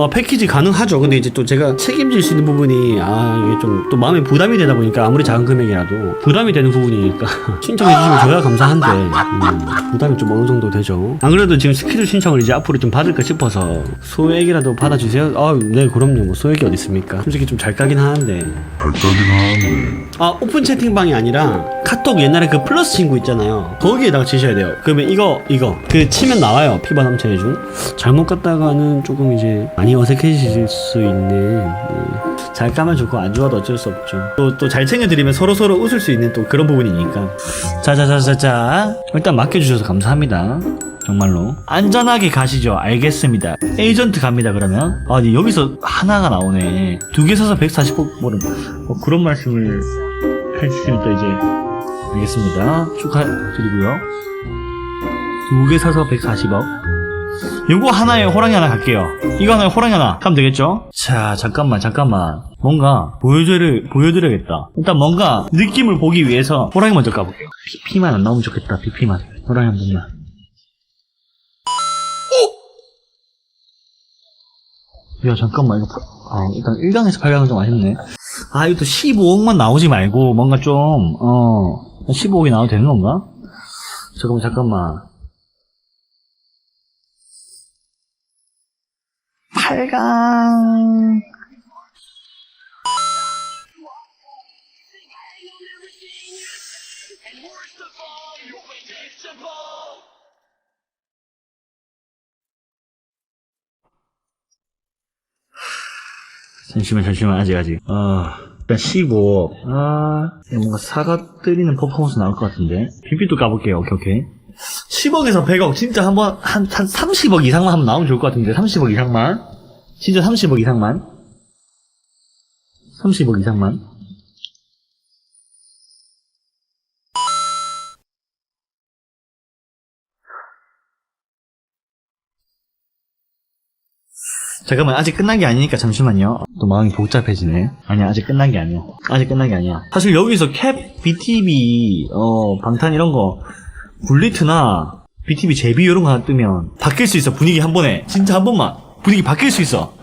어, 패키지 가능하죠. 근데 이제 또 제가 책임질 수 있는 부분이 아 이게 좀 또 마음에 부담이 되다 보니까 아무리 작은 금액이라도 부담이 되는 부분이니까 신청해 주시면 저야 감사한데 음, 부담이 좀 어느 정도 되죠. 안 그래도 지금 스케줄 신청을 이제 앞으로 좀 받을까 싶어서 소액이라도 받아주세요. 아 네 그럼요. 뭐 소액이 어디 있습니까? 솔직히 좀 잘 까긴 하는데 잘 따긴 하는데 아 오픈 채팅방이 아니라 카톡 옛날에 그 플러스 친구 있잖아요. 거기에다가 치셔야 돼요. 그러면 이거 이거. 그 치면 나와요. 피바 남체의 중. 잘못 갔다가는 조금 이제 많이 어색해지실 수 있는 네. 잘 까면 좋고 안 좋아도 어쩔 수 없죠. 또 또 잘 챙겨드리면 서로 서로 웃을 수 있는 또 그런 부분이니까. 자자자자자. 일단 맡겨주셔서 감사합니다. 정말로. 안전하게 가시죠. 알겠습니다. 에이전트 갑니다 그러면. 아니 여기서 하나가 나오네. 두 개 사서 140억 뭐는 뭐 그런 말씀을 해주시면 또 이제 알겠습니다. 축하드리고요. 두 개 사서 140억. 요거 하나에 호랑이 하나 갈게요. 이거 하나에 호랑이 하나 하면 되겠죠? 자 잠깐만 잠깐만. 뭔가 보여드려, 보여드려야겠다. 일단 뭔가 느낌을 보기 위해서 호랑이 먼저 까볼게요. 피, 피만 안 나오면 좋겠다 피피만. 호랑이 한 번만. 야 잠깐만. 이거 파- 아 일단 1강에서 8강은 좀 아쉽네 아또 15억만 나오지 말고 뭔가 좀 어 15억이 나와도 되는 건가? 잠깐만 잠깐만 8강 잠시만 잠시만 아직 아직. 아. 일단 15억 아. 이거 뭔가 사과 때리는 퍼포먼스 나올 것 같은데. 비비도 까볼게요. 오케이 오케이. 10억에서 100억. 진짜 한번 한, 한 30억 이상만 한번 나오면 좋을 것 같은데. 30억 이상만. 진짜 30억 이상만. 30억 이상만 잠깐만 아직 끝난 게 아니니까 잠시만요. 또 마음이 복잡해지네. 아니야 아직 끝난 게 아니야. 아직 끝난 게 아니야. 사실 여기서 캡, BTV 어 방탄 이런 거 굴리트나 BTV 제비 이런 거 하나 뜨면 바뀔 수 있어 분위기 한 번에. 진짜 한 번만. 분위기 바뀔 수 있어.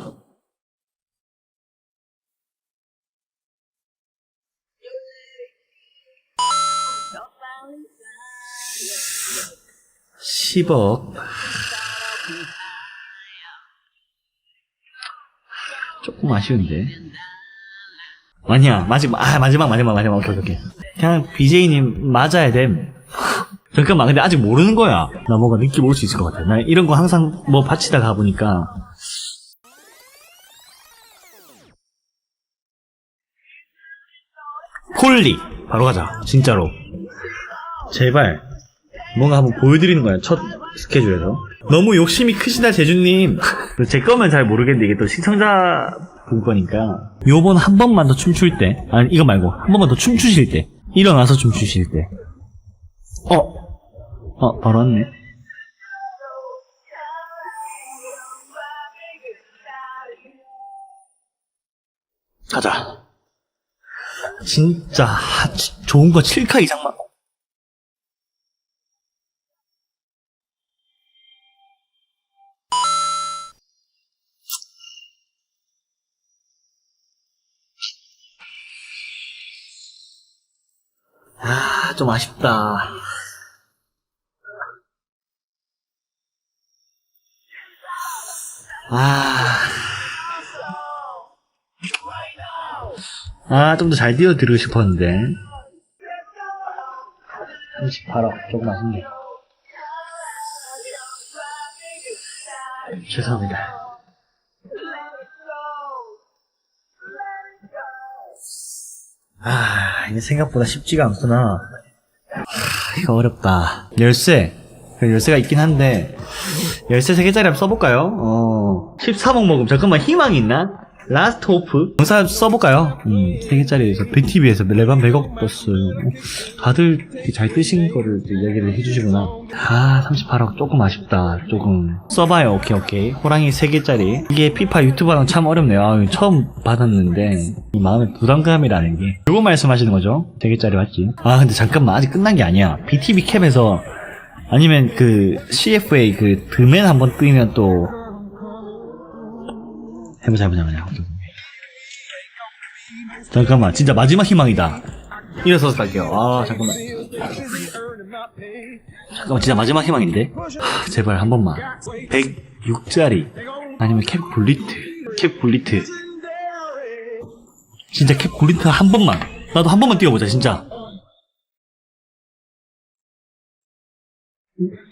(10억) 조금 아쉬운데. 아니야, 마지막, 아, 마지막, 마지막, 마지막, 오케이, 오케이. 그냥 BJ님 맞아야 됨. 잠깐만, 근데 아직 모르는 거야. 나 뭔가 느낌 올 수 있을 것 같아. 나 이런 거 항상 뭐 바치다 가보니까. 홀리! 바로 가자. 진짜로. 제발. 뭔가 한번 보여드리는 거야. 첫 스케줄에서. 너무 욕심이 크시다, 제주님. 제 거면 잘 모르겠는데, 이게 또 시청자 분 거니까. 요번 한 번만 더 춤출 때. 아니, 이거 말고. 한 번만 더 춤추실 때. 일어나서 춤추실 때. 어? 어, 바로 왔네. 가자. 진짜, 하, 지- 좋은 거 7카 이상만. 좀 아쉽다. 아. 아, 좀 더잘 띄워드리고 싶었는데. 38억, 조금 아쉽네. 죄송합니다. 아, 이게 생각보다 쉽지가 않구나. 아, 이거 어렵다. 열쇠. 그 열쇠가 있긴 한데, 열쇠 3개짜리 한번 써볼까요? 어, 13억 먹음. 잠깐만, 희망이 있나? 라스트 호프. 영사 써볼까요? 음, 3개짜리에서, BTV에서 레반 100억 떴어요. 다들 잘 뜨신 거를 이야기를 해주시구나. 아, 38억. 조금 아쉽다. 조금. 써봐요. 오케이, 오케이. 호랑이 3개짜리. 이게 피파 유튜버랑 참 어렵네요. 아, 처음 받았는데, 이 마음의 부담감이라는 게. 요거 말씀하시는 거죠? 3개짜리 맞지? 아, 근데 잠깐만. 아직 끝난 게 아니야. BTV 캡에서 아니면 그 CFA 그 드맨 한번 뜨면 또 해보자 해보자 오케이. 잠깐만 진짜 마지막 희망이다. 일어서서 갈게요. 아 잠깐만. 잠깐만 진짜 마지막 희망인데? 하, 제발 한 번만. 106짜리. 아니면 캡 굴리트. 캡 굴리트. 진짜 캡 굴리트 한 번만. 나도 한 번만 뛰어보자 진짜.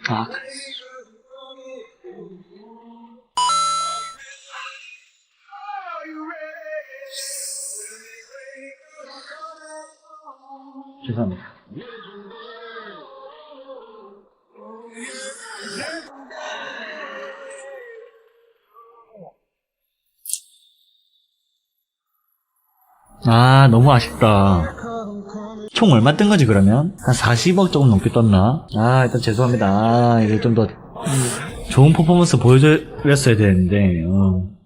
아 죄송합니다 아 너무 아쉽다 총 얼마 뜬 거지 그러면? 한 40억 조금 넘게 떴나? 아 일단 죄송합니다 아, 이제 좀 더 좋은 퍼포먼스 보여드렸어야 되는데 어.